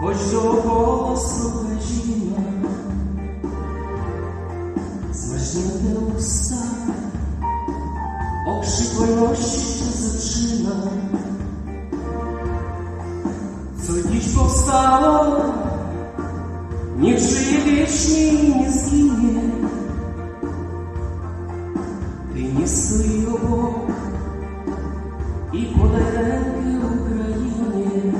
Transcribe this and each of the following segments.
Choć dookoła struchę zimna Zmarznięte usta Okrzyk wolności. Ty nie stój obok i podaj rękę Ukrainie.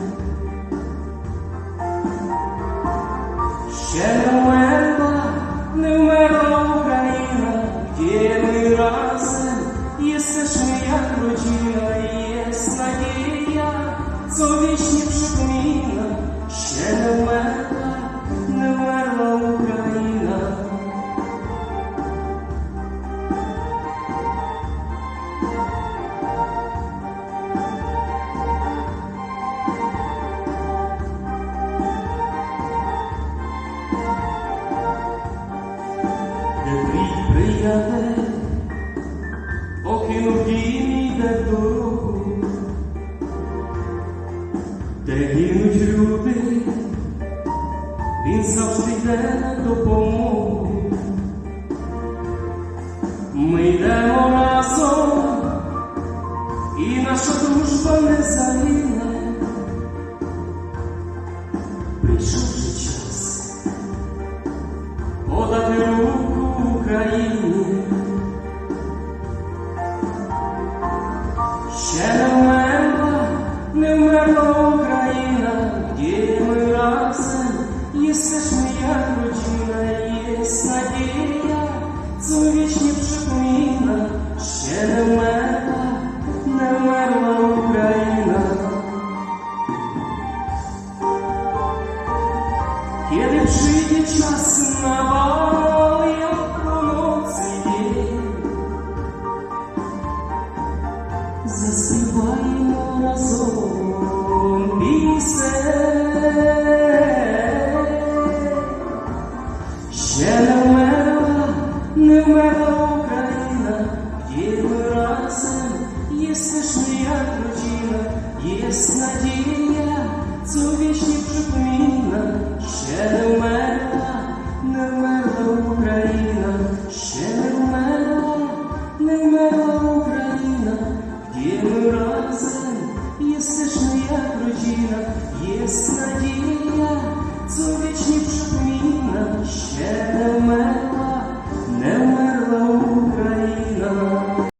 Ще не умерла, не умерла Україна, где ми разом, jak rodzina, jest nadzieja, co wiecznie przypomina. Дорогу, де гинуть люди, він завжди йде на. Ми йдемо разом, і наша дружба не загине. Прийшов jak rodzina, jest nadzieja, co wiecznie przypomina. Ще не вмерла, не вмерла Україна. Kiedy przyjdzie czas na Ще не вмерла, не вмерла Україна, где ми є jesteśmy як родина, є nadzieja,